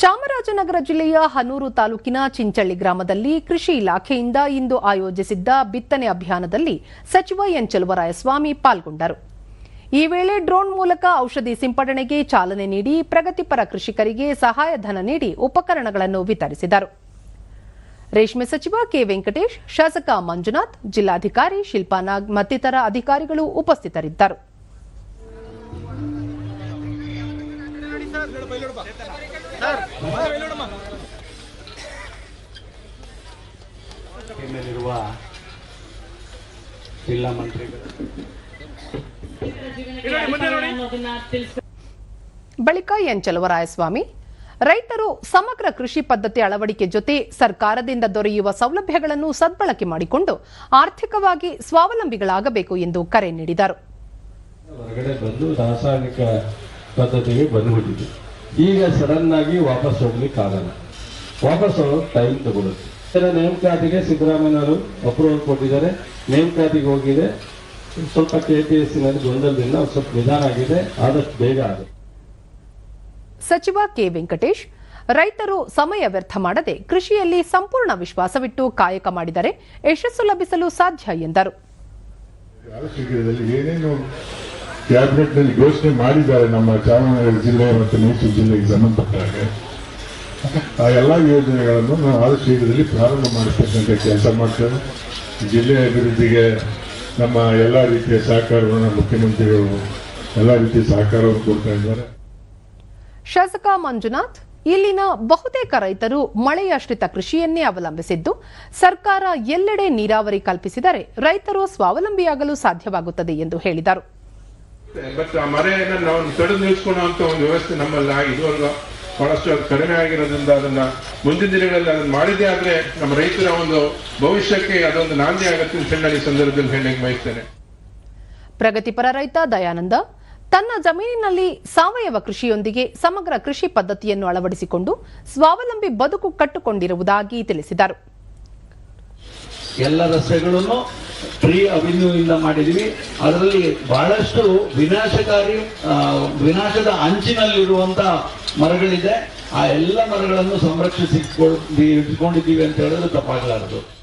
ಚಾಮರಾಜನಗರ ಜಿಲ್ಲೆಯ ಹನೂರು ತಾಲೂಕಿನ ಚಿಂಚಳ್ಳಿ ಗ್ರಾಮದಲ್ಲಿ ಕೃಷಿ ಇಲಾಖೆಯಿಂದ ಇಂದು ಆಯೋಜಿಸಿದ್ದ ಬಿತ್ತನೆ ಅಭಿಯಾನದಲ್ಲಿ ಸಚಿವ ಎನ್ ಚೆಲುವರಾಯಸ್ವಾಮಿ ಪಾಲ್ಗೊಂಡರು. ಈ ವೇಳೆ ಡ್ರೋನ್ ಮೂಲಕ ಔಷಧಿ ಸಿಂಪಡಣೆಗೆ ಚಾಲನೆ ನೀಡಿ ಪ್ರಗತಿಪರ ಕೃಷಿಕರಿಗೆ ಸಹಾಯಧನ ನೀಡಿ ಉಪಕರಣಗಳನ್ನು ವಿತರಿಸಿದರು. ರೇಷ್ಮೆ ಸಚಿವ ಕೆ ವೆಂಕಟೇಶ್, ಶಾಸಕ ಮಂಜುನಾಥ್, ಜಿಲ್ಲಾಧಿಕಾರಿ ಶಿಲ್ಪಾನಾಗ್ ಮತ್ತಿತರ ಅಧಿಕಾರಿಗಳು ಉಪಸ್ಥಿತರಿದ್ದರು. ಮೇಲಿರುವ ಜಿಲ್ಲಾ ಮಂತ್ರಿಗಳು. ಬಳಿಕ ಎನ್ ಚಲುವರಾಯಸ್ವಾಮಿ ರೈತರು ಸಮಗ್ರ ಕೃಷಿ ಪದ್ಧತಿ ಅಳವಡಿಕೆ ಜೊತೆ ಸರ್ಕಾರದಿಂದ ದೊರೆಯುವ ಸೌಲಭ್ಯಗಳನ್ನು ಸದ್ಬಳಕೆ ಮಾಡಿಕೊಂಡು ಆರ್ಥಿಕವಾಗಿ ಸ್ವಾವಲಂಬಿಗಳಾಗಬೇಕು ಎಂದು ಕರೆ ನೀಡಿದರು. ಹೊರಗಡೆ ಬಂದು ರಾಸಾಯನಿಕ ಪದ್ಧತಿಗೆ ಬಂದುಬಿಟ್ಟಿದೆ. ಈಗ ಸಡನ್ ಆಗಿ ವಾಪಸ್ ಹೋಗ್ಲಿಕ್ಕೆ ಆಗಲ್ಲ. ವಾಪಸ್ ಹೋಗೋಕೆ ಟೈಮ್ ತಗೊಳುತ್ತೆ ಇದರ ನೇಮಕಾತಿಗೆ ಸಿದ್ದರಾಮಯ್ಯನವರು ಅಪ್ರೂವಲ್ ಕೊಟ್ಟಿದ್ದಾರೆ. ನೇಮಕಾತಿಗೆ ಹೋಗಿದೆ. ಸ್ವಲ್ಪ ಕೆ ಪಿ ಎಸ್ನಲ್ಲಿ ಗೊಂದಲದಿಂದ ಸ್ವಲ್ಪ ನಿಧಾನ ಆಗಿದೆ. ಆದಷ್ಟು ಬೇಗ ಆಗುತ್ತೆ. ಸಚಿವ ಕೆ ವೆಂಕಟೇಶ್ ರೈತರು ಸಮಯ ವ್ಯರ್ಥ ಮಾಡದೆ ಕೃಷಿಯಲ್ಲಿ ಸಂಪೂರ್ಣ ವಿಶ್ವಾಸವಿಟ್ಟು ಕಾಯಕ ಮಾಡಿದರೆ ಯಶಸ್ಸು ಲಭಿಸಲು ಸಾಧ್ಯ ಎಂದರು. ಬಹಳ ಕ್ಯಾಬಿನೆಟ್ನಲ್ಲಿ ಘೋಷಣೆ ಮಾಡಿದ್ದಾರೆ ನಮ್ಮ ಚಾಮರಾಜನಗರ ಜಿಲ್ಲೆ ಮತ್ತು ಮೈಸೂರು ಜಿಲ್ಲೆಗೆ ಸಂಬಂಧಪಟ್ಟಾಗ. ಆ ಎಲ್ಲ ಯೋಜನೆಗಳನ್ನು ನಾವು ಆದಷ್ಟು ಶೀಘ್ರದಲ್ಲಿ ಪ್ರಾರಂಭ ಮಾಡಿಸ್ತಕ್ಕಂಥ ಕೆಲಸ ಮಾಡ್ತೇವೆ. ಜಿಲ್ಲೆಯ ಅಭಿವೃದ್ಧಿಗೆ ನಮ್ಮ ಎಲ್ಲ ರೀತಿಯ ಸಹಕಾರವನ್ನು ಮುಖ್ಯಮಂತ್ರಿಗಳು ಎಲ್ಲ ರೀತಿಯ ಸಹಕಾರವನ್ನು ಕೊಡ್ತಾ ಇದ್ದಾರೆ. ಶಾಸಕ ಮಂಜುನಾಥ್, ಇಲ್ಲಿನ ಬಹುತೇಕ ರೈತರು ಮಳೆಯಾಶ್ರಿತ ಕೃಷಿಯನ್ನೇ ಅವಲಂಬಿಸಿದ್ದು, ಸರ್ಕಾರ ಎಲ್ಲೆಡೆ ನೀರಾವರಿ ಕಲ್ಪಿಸಿದರೆ ರೈತರು ಸ್ವಾವಲಂಬಿಯಾಗಲು ಸಾಧ್ಯವಾಗುತ್ತದೆ ಎಂದು ಹೇಳಿದರು. ಬಟ್ ಆ ಮರೆಯನ್ನ ನಾವು ತಡೆದು ನಿಲ್ಲಿಸ್ಕೊಳ್ಳುವಂತ ಒಂದು ವ್ಯವಸ್ಥೆ ನಮ್ಮಲ್ಲಿ ಇದುವರೆಗೂ ಬಹಳಷ್ಟು ಕಡಿಮೆ ಆಗಿರೋದ್ರಿಂದ ಅದನ್ನ ಮುಂದಿನ ದಿನಗಳಲ್ಲಿ ಅದನ್ನ ಮಾಡಿದ್ದೇ ಆದ್ರೆ ನಮ್ಮ ರೈತರ ಒಂದು ಭವಿಷ್ಯಕ್ಕೆ ಅದೊಂದು ನಾಂದಿ ಆಗುತ್ತೆ ಅಂತ ಹೇಳಿ ಸಂದರ್ಭದಲ್ಲಿ ಹೇಳಲಿಕ್ಕೆ ಬಯಸ್ತೇನೆ. ಪ್ರಗತಿಪರ ರೈತ ದಯಾನಂದ ತನ್ನ ಜಮೀನಿನಲ್ಲಿ ಸಾವಯವ ಕೃಷಿಯೊಂದಿಗೆ ಸಮಗ್ರ ಕೃಷಿ ಪದ್ಧತಿಯನ್ನು ಅಳವಡಿಸಿಕೊಂಡು ಸ್ವಾವಲಂಬಿ ಬದುಕು ಕಟ್ಟುಕೊಂಡಿರುವುದಾಗಿ ತಿಳಿಸಿದರು. ಎಲ್ಲ ರಸ್ತೆಗಳನ್ನು ಫ್ರೀ ಅಭಿನಯದಿಂದ ಮಾಡಿದ್ವಿ. ಅದರಲ್ಲಿ ಬಹಳಷ್ಟು ವಿನಾಶಕಾರಿ ವಿನಾಶದ ಅಂಚಿನಲ್ಲಿರುವಂತ ಮರಗಳಿದೆ. ಆ ಎಲ್ಲ ಮರಗಳನ್ನು ಸಂರಕ್ಷಿಸಿ ಇಟ್ಕೊಂಡಿದ್ದೀವಿ ಅಂತ ಹೇಳಿದ್ರೆ ತಪ್ಪಾಗಲಾರದು.